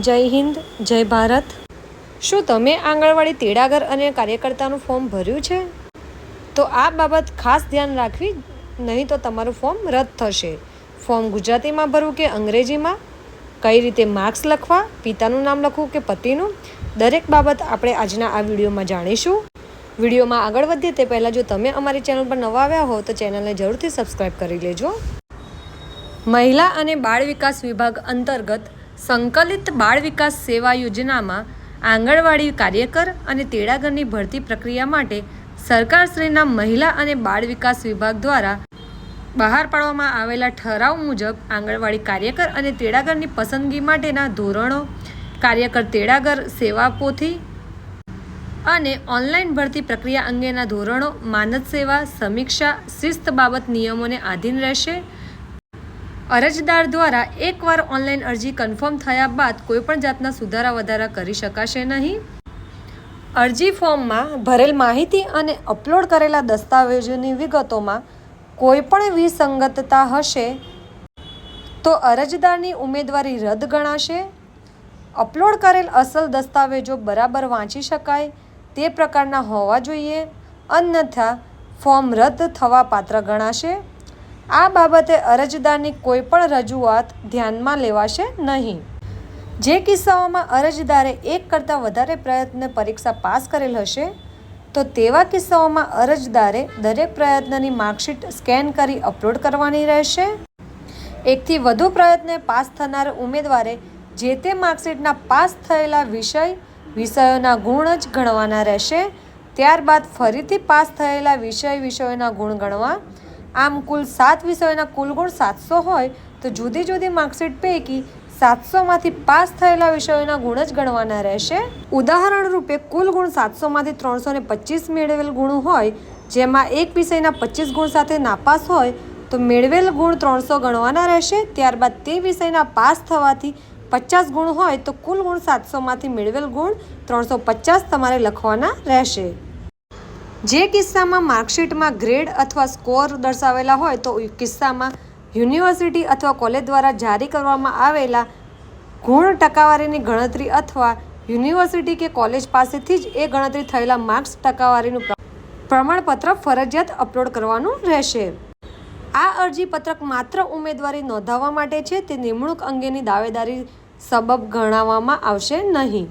જય હિન્દ, જય ભારત. શું તમે આંગણવાડી તેડાગર અને કાર્યકર્તાનું ફોર્મ ભર્યું છે? તો આ બાબત ખાસ ધ્યાન રાખવી, નહીં તો તમારું ફોર્મ રદ થશે. ફોર્મ ગુજરાતીમાં ભરવું કે અંગ્રેજીમાં? કઈ રીતે માર્ક્સ લખવા, પિતાનું નામ લખવું કે પતિનું? દરેક બાબત આપણે આજના આ વિડીયોમાં જાણીશું. વિડીયોમાં આગળ વધીએ તે પહેલાં જો તમે અમારી ચેનલ પર નવા આવ્યા હો, તો ચેનલને જરૂરથી સબસ્ક્રાઈબ કરી લેજો. મહિલા અને બાળ વિકાસ વિભાગ અંતર્ગત સંકલિત બાળ વિકાસ સેવા યોજનામાં આંગણવાડી કાર્યકર અને તેડાગરની ભરતી પ્રક્રિયા માટે સરકારશ્રીના મહિલા અને બાળ વિકાસ વિભાગ દ્વારા બહાર પાડવામાં આવેલા ઠરાવ મુજબ આંગણવાડી કાર્યકર અને તેડાગરની પસંદગી માટેના ધોરણો, કાર્યકર તેડાગર સેવા પોથી અને ઓનલાઈન ભરતી પ્રક્રિયા અંગેના ધોરણો, માનદ સેવા, સમીક્ષા, શિસ્ત બાબત નિયમોને આધીન રહેશે. અરજદાર દ્વારા એકવાર ઓનલાઈન અરજી કન્ફર્મ થયા બાદ કોઈપણ જાતના સુધારા વધારા કરી શકાશે નહીં. અરજી ફોર્મમાં ભરેલ માહિતી અને અપલોડ કરેલા દસ્તાવેજોની વિગતોમાં કોઈપણ વિસંગતતા હશે તો અરજદારની ઉમેદવારી રદ ગણાશે. અપલોડ કરેલ અસલ દસ્તાવેજો બરાબર વાંચી શકાય, તે પ્રકારના હોવા જોઈએ, અન્યથા ફોર્મ રદ થવા પાત્ર ગણાશે. આ બાબતે અરજદારની કોઈપણ રજૂઆત ધ્યાનમાં લેવાશે નહીં. જે કિસ્સાઓમાં અરજદારે એક કરતાં વધારે પ્રયત્ન પરીક્ષા પાસ કરેલ હશે, તો તેવા કિસ્સાઓમાં અરજદારે દરેક પ્રયત્નની માર્કશીટ સ્કેન કરી અપલોડ કરવાની રહેશે. એકથી વધુ પ્રયત્ને પાસ થનાર ઉમેદવારે જે તે માર્કશીટના પાસ થયેલા વિષય, વિષયોના ગુણ જ ગણવાના રહેશે. ત્યારબાદ ફરીથી પાસ થયેલા વિષય, વિષયોના ગુણ ગણવા આમ કુલ સાત વિષયોના કુલ ગુણ સાતસો હોય તો જુદી જુદી માર્કશીટ પૈકી સાતસોમાંથી પાસ થયેલા વિષયોના ગુણ જ ગણવાના રહેશે. ઉદાહરણ રૂપે કુલ ગુણ સાતસોમાંથી ત્રણસો ને પચીસ મેળવેલ ગુણ હોય, જેમાં એક વિષયના પચીસ ગુણ સાથે નાપાસ હોય, તો મેળવેલ ગુણ ત્રણસો ગણવાના રહેશે. ત્યારબાદ તે વિષયના પાસ થવાથી પચાસ ગુણ હોય તો કુલ ગુણ સાતસોમાંથી મેળવેલ ગુણ ત્રણસો પચાસ તમારે લખવાના રહેશે. જે કિસ્સામાં માર્કશીટમાં ગ્રેડ અથવા સ્કોર દર્શાવેલા હોય તો કિસ્સામાં યુનિવર્સિટી અથવા કોલેજ દ્વારા જારી કરવામાં આવેલા ગુણ ટકાવારીની ગણતરી અથવા યુનિવર્સિટી કે કોલેજ પાસેથી જ એ ગણતરી થયેલા માર્ક્સ ટકાવારીનું પ્ર- પ્રમાણપત્ર ફરજિયાત અપલોડ કરવાનું રહેશે. આ અરજીપત્રક માત્ર ઉમેદવારી નોંધાવવા માટે છે, તે નિમણૂક અંગેની દાવેદારી સબબ ગણાવવામાં આવશે નહીં.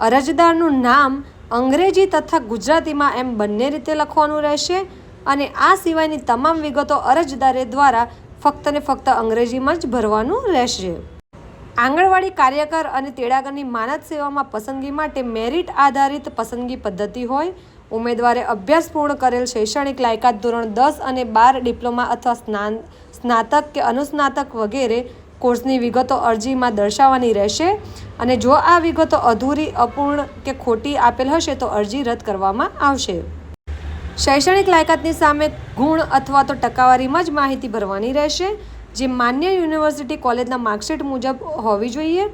અરજદારનું નામ અંગ્રેજી તથા ગુજરાતીમાં એમ બંને રીતે લખવાનું રહેશે અને આ સિવાયની તમામ વિગતો અરજદારે દ્વારા ફક્ત ને ફક્ત અંગ્રેજીમાં જ ભરવાનું રહેશે. આંગણવાડી કાર્યકર અને તેડાગરની માનદ સેવામાં પસંદગી માટે મેરિટ આધારિત પસંદગી પદ્ધતિ હોય, ઉમેદવારે અભ્યાસ પૂર્ણ કરેલ શૈક્ષણિક લાયકાત ધોરણ દસ અને બાર ડિપ્લોમા અથવા સ્નાન સ્નાતક કે અનુસ્નાતક વગેરે કોર્સની વિગતો અરજીમાં દર્શાવવાની રહેશે અને જો આ વિગતો અધૂરી, અપૂર્ણ કે ખોટી આપેલ હશે તો અરજી રદ કરવામાં આવશે. શૈક્ષણિક લાયકાતની સામે ગુણ અથવા તો ટકાવારીમાં જ માહિતી ભરવાની રહેશે, જે માન્ય યુનિવર્સિટી કોલેજના માર્કશીટ મુજબ હોવી જોઈએ.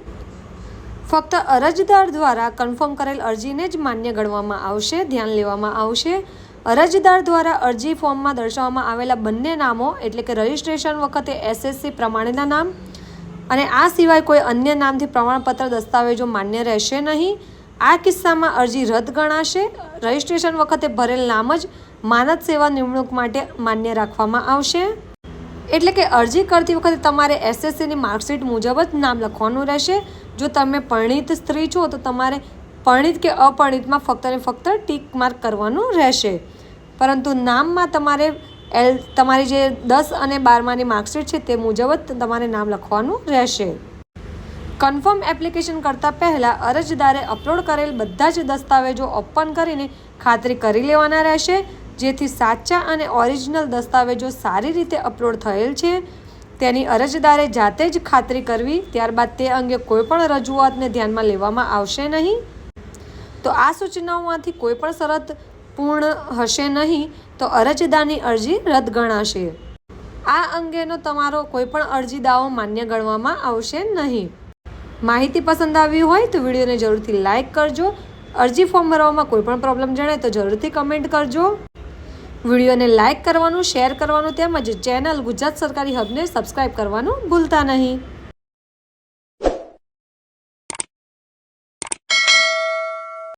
ફક્ત અરજદાર દ્વારા કન્ફર્મ કરેલ અરજીને જ માન્ય ગણવામાં આવશે, ધ્યાન લેવામાં આવશે. અરજદાર દ્વારા અરજી ફોર્મમાં દર્શાવવામાં આવેલા બંને નામો એટલે કે રજિસ્ટ્રેશન વખતે એસએસસી પ્રમાણેના નામ અને આ સિવાય કોઈ અન્ય નામથી પ્રમાણપત્ર દસ્તાવેજો માન્ય રહેશે નહીં. આ કિસ્સામાં અરજી રદ ગણાશે. રજિસ્ટ્રેશન વખતે ભરેલ નામ જ માનદ સેવા નિમણૂક માટે માન્ય રાખવામાં આવશે. એટલે કે અરજી કરતી વખતે તમારે એસએસસીની માર્કશીટ મુજબ જ નામ લખવાનું રહેશે. જો તમે પરિણિત સ્ત્રી છો, તો તમારે પરિણિત કે અપરિણિતમાં ફક્ત ને ફક્ત ટીક માર્ક કરવાનું રહેશે. પરંતુ નામમાં તમારે એલ તમારી જે દસ અને બારમાની માર્કશીટ છે તે મુજબ જ તમારે નામ લખવાનું રહેશે. કન્ફર્મ એપ્લિકેશન કરતાં પહેલાં અરજદારે અપલોડ કરેલ બધા જ દસ્તાવેજો ઓપન કરીને ખાતરી કરી લેવાના રહેશે, જેથી સાચા અને ઓરિજિનલ દસ્તાવેજો સારી રીતે અપલોડ થયેલ છે. તેની અરજદારે જાતે જ ખાતરી કરવી, ત્યારબાદ તે અંગે કોઈપણ રજૂઆતને ધ્યાનમાં લેવામાં આવશે નહીં. તો આ સૂચનાઓમાંથી કોઈપણ શરત પૂર્ણ હશે નહીં, તો અરજદારની અરજી રદ ગણાશે. આ અંગેનો તમારો કોઈપણ અરજી દાવો માન્ય ગણવામાં આવશે નહીં. માહિતી પસંદ આવી હોય તો વિડીયોને જરૂરથી લાઇક કરજો. અરજી ફોર્મ ભરવામાં કોઈપણ પ્રોબ્લેમ જણાય તો જરૂરથી કમેન્ટ કરજો. વિડીયોને લાઇક કરવાનું, શેર કરવાનું તેમજ ચેનલ ગુજરાત સરકારી હબને સબસ્ક્રાઈબ કરવાનું ભૂલતા નહીં.